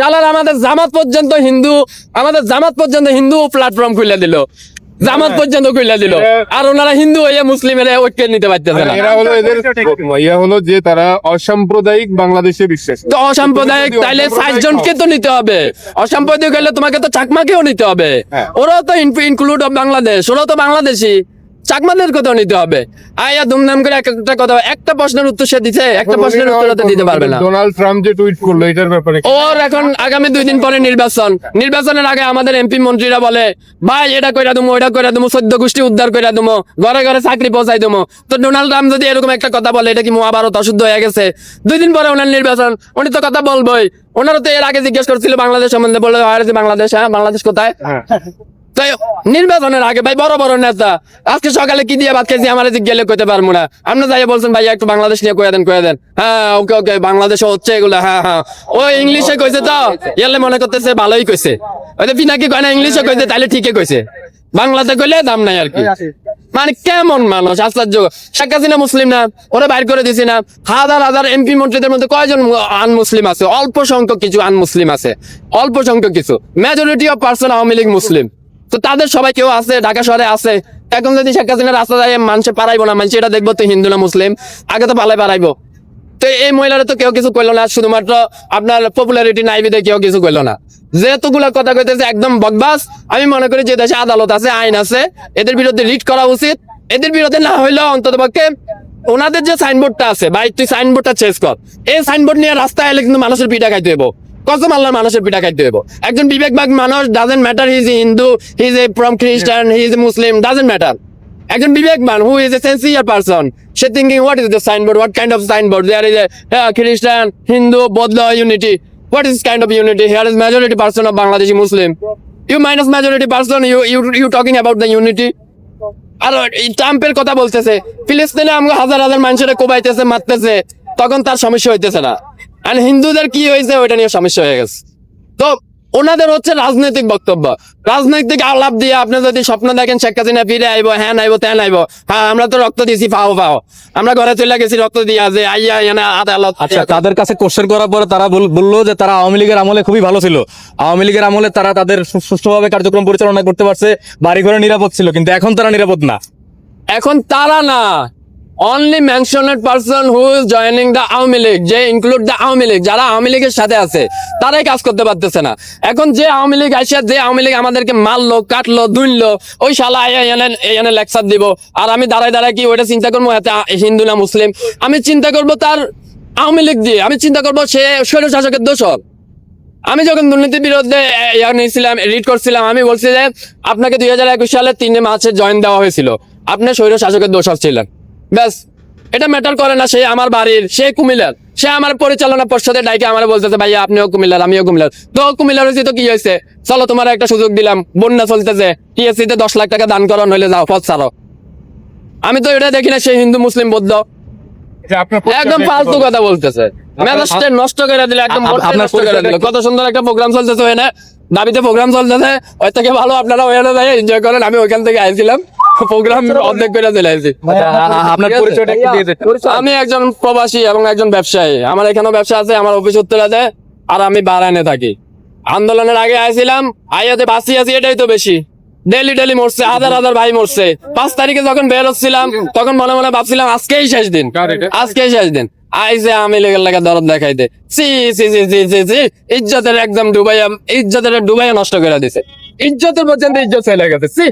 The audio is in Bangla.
শালার আমাদের জামাত পর্যন্ত হিন্দু আমাদের জামাত পর্যন্ত হিন্দু প্ল্যাটফর্ম খুলে দিল। জামাত পর্যন্ত খুলে দিল। আর ওনারা হিন্দু হয়ে মুসলিমের ঐক্য নিতে পারতেছে না। এরা হলো এদের ইয়া হলো যে তারা অসাম্প্রদায়িক বাংলাদেশে বিশ্বাস তো অসাম্প্রদায়িক তাইলে জনকে তো নিতে হবে। অসাম্প্রদায়িক হলে তোমাকে তো চাকমাকেও নিতে হবে। হ্যাঁ। ওরাও তো ইনক্লুড অফ বাংলাদেশ ওরাও তো বাংলাদেশি। চাকমাদের কথাও নিতে হবে। আয়া দুমদাম করে একটা কথা একটা প্রশ্নের উত্তর সে দিছে একটা প্রশ্নের উত্তর দিতে পারবে না। ডোনাল্ড ট্রাম্প যে টুইট করল এটার ব্যাপারে? ওর এখন আগামী দুই দিন পরে নির্বাচন। নির্বাচনের আগে আমাদের এমপি মন্ত্রীরা বলে ভাই এটা কইরা দুমো ওটা কইরা দুমো সদ্য গোষ্ঠী উদ্ধার কইরা দুমো ঘরে ঘরে চাকরি পৌঁছাই দুমো। তো ডোনাল্ড ট্রাম্প যদি এরকম একটা কথা বলে এটা কি মহাভারত অশুদ্ধ হয়ে গেছে? দুই দিন পরে ওনার নির্বাচন উনি তো কথা বলবোই। ওনারা তো এর আগে জিজ্ঞেস করছিল বাংলাদেশ সম্বন্ধে বলে বাংলাদেশ হ্যাঁ বাংলাদেশ কোথায়? হ্যাঁ তো নির্বাচনের আগে ভাই বড় বড় নেতা। আজকে সকালে কি দিয়ে ভাত খেয়েছি আমার গেলে কইতে পারব না। আপনি যাই বলছেন ভাই একটু বাংলাদেশ নিয়ে কয়ে দেন কয়ে দেন। হ্যাঁ ওকে ওকে বাংলাদেশে হচ্ছে এগুলো হ্যাঁ হ্যাঁ। ও ইংলিশে কইছে তো? ইয়ালে মনে করতেছে ভালোই কইছে। ওই পিনাকি কয় না ইংলিশে কইছে তাইলে ঠিকই কইছে। বাংলাতে কইলে দাম নাই আর কি। মানে কেমন মানুষ আশ্চর্য। শেখ হাসিনা মুসলিম না ওরা বাইর করে দিছি না। হাজার হাজার এমপি মন্ত্রীদের মধ্যে কয়জন আন মুসলিম আছে? অল্প সংখ্যক কিছু আন মুসলিম আছে। অল্প সংখ্যক কিছু। Majority of person Awami League মুসলিম। তো তাদের সবাই কেউ আছে, ঢাকা শহরে আছে। এখন যদি শেখ হাসিনা রাস্তা যায় মানুষে পারাইবো না, মানুষ এটা দেখব তো হিন্দু না মুসলিম, আগে তো পালাই পারাইবো। তো এই মহিলারা তো কেউ কিছু কইলো না, শুধুমাত্র আপনার পপুলারিটি নাই বিদে কেউ কিছু কইলো না। যেহেতুগুলো কথা কইতেছে একদম বকবাস, আমি মনে করি যে দেশে আদালত আছে, আইন আছে, এদের বিরুদ্ধে রিট করা উচিত। এদের বিরুদ্ধে না হইলেও অন্তত পক্ষে ওনাদের যে সাইনবোর্ডটা আছে, ভাই, তুই সাইনবোর্ডটা চেঞ্জ কর। এই সাইনবোর্ড নিয়ে রাস্তায় এলে কিন্তু মানুষের পিঠা খাইতে হইব। কসম আল্লাহর মানুষের পিঠা খাইতে হইব। একজন বিবেকবাগ মানুষ doesn't matter he's Hindu he's a from Christian he's Muslim doesn't matter একজন বিবেকবান who is a sincere person say thinking what is the signboard what kind of signboard there is a Christian Hindu বৌদ্ধ unity what is kind of unity here is majority person of Bangladeshi Muslim you minus majority person you you you talking about the unity আর ট্রাম্পের কথা বলতেছে ফিলিস্তিনে আমাকে হাজার হাজার মানুষের কোবাইতেছে, মারতেছে, তখন তার সমস্যা হইতেছে না। আর হিন্দুদের কি হয়েছে ওইটা নিয়ে সমস্যা হয়ে গেছে। তো ওনাদের হচ্ছে রাজনৈতিক বক্তব্য। রাজনৈতিক আলাপ দিয়ে আপনি যদি স্বপ্ন দেখেন শেখ হাসিনা ফিরে আইবো হ্যাঁ আইবো তেন আইবো হ্যাঁ আমরা তো রক্ত দিয়েছি পাও পাও আমরা ঘরে চলে গেছি রক্ত দিয়া যে আইয়া এনে আদালত আচ্ছা তাদের কাছে কোশ্চেন করার পরে তারা বলল যে তারা আওয়ামী লীগের আমলে খুবই ভালো ছিল। আওয়ামী লীগের আমলে তারা তাদের সুষ্ঠুভাবে কার্যক্রম পরিচালনা করতে পারছে বাড়ি ঘরে নিরাপদ ছিল কিন্তু এখন তারা নিরাপদ না। এখন তারা না। Only mentioned person who is joining the Awami League যে ইনক্লুড দ্য আওয়ামী লীগ যারা আওয়ামী লীগের সাথে আছে, তারাই কাজ করতে পারতেছে না। এখন যে আওয়ামী লীগ আসিয়া যে আওয়ামী লীগ আমাদেরকে মারলো, কাটলো দুইলো ওই শালা এনে লেকচার দিব। আর আমি দাঁড়ায় দাঁড়ায় কি ওইটা চিন্তা করব? হিন্দু না মুসলিম। আমি চিন্তা করব তার আওয়ামী লীগ দিয়ে। আমি চিন্তা করব সে স্বৈর শাসকের দোষর। আমি যখন দুর্নীতির বিরুদ্ধে নিয়েছিলাম রিড করছিলাম, আমি বলছি যে, আপনাকে দুই হাজার একুশ সালে তিনে মার্চে জয়েন দেওয়া হয়েছিল। আপনি স্বৈর শাসকের দোষর ছিলেন। ব্যাস এটা ম্যাটার করে না সে আমার বাড়ির সে কুমিল্লার। সে আমার পরিচালনা পর্ষদের ডাইকে আমার বলতেছে ভাইয়া আপনিও কুমিল্লার আমিও কুমিল্লার। তো কুমিল্লার হয়েছে তো কি হয়েছে? চলো তোমার একটা সুযোগ দিলাম। বন্যা চলতেছে। টিএসসি তে দশ লাখ টাকা দান করো নইলে যাও পথ ছাড়ো। আমি তো এটা দেখি না সে হিন্দু মুসলিম বৌদ্ধ। একদম ফালতু কথা বলতেছে। মেজাজটা নষ্ট করে দিলে একদম নষ্ট করে দিল। কত সুন্দর একটা প্রোগ্রাম চলতেছে ওখানে দাবিতে প্রোগ্রাম চলতেছে। ওই থেকে ভালো আপনারা ওখানে যাই এনজয় করেন আমি ওইখান থেকে আইছিলাম। প্রোগ্রাম অর্ধেক করে চলে আসছি আ- আপনার পরিচয়টা একটু দিয়ে আমি একজন প্রবাসী এবং একজন ব্যবসায়ী। আমার এখানেও ব্যবসা আছে আমার অফিস উত্তরাতে আর আমি বারানে থাকি। আন্দোলনের আগে আইছিলাম আইয়াতে বাসি আছি এটাই তো বেশি। ডেলি ডেলি মরছে হাজার হাজার ভাই মরছে। পাঁচ তারিখে যখন বের হচ্ছিলাম তখন মনে মনে ভাবছিলাম আজকেই শেষ দিন। আজকেই শেষ দিন। আইসে আমি লেগে লেগে দরদ দেখাইতে। সি সি সি সি সি সি ইজ্জতের একদম ডুবাইয়া ইজ্জতের ডুবাইয়া নষ্ট করে দিছে। ইজ্জতের পর্যন্ত ইজ্জত চলে গেছে। সি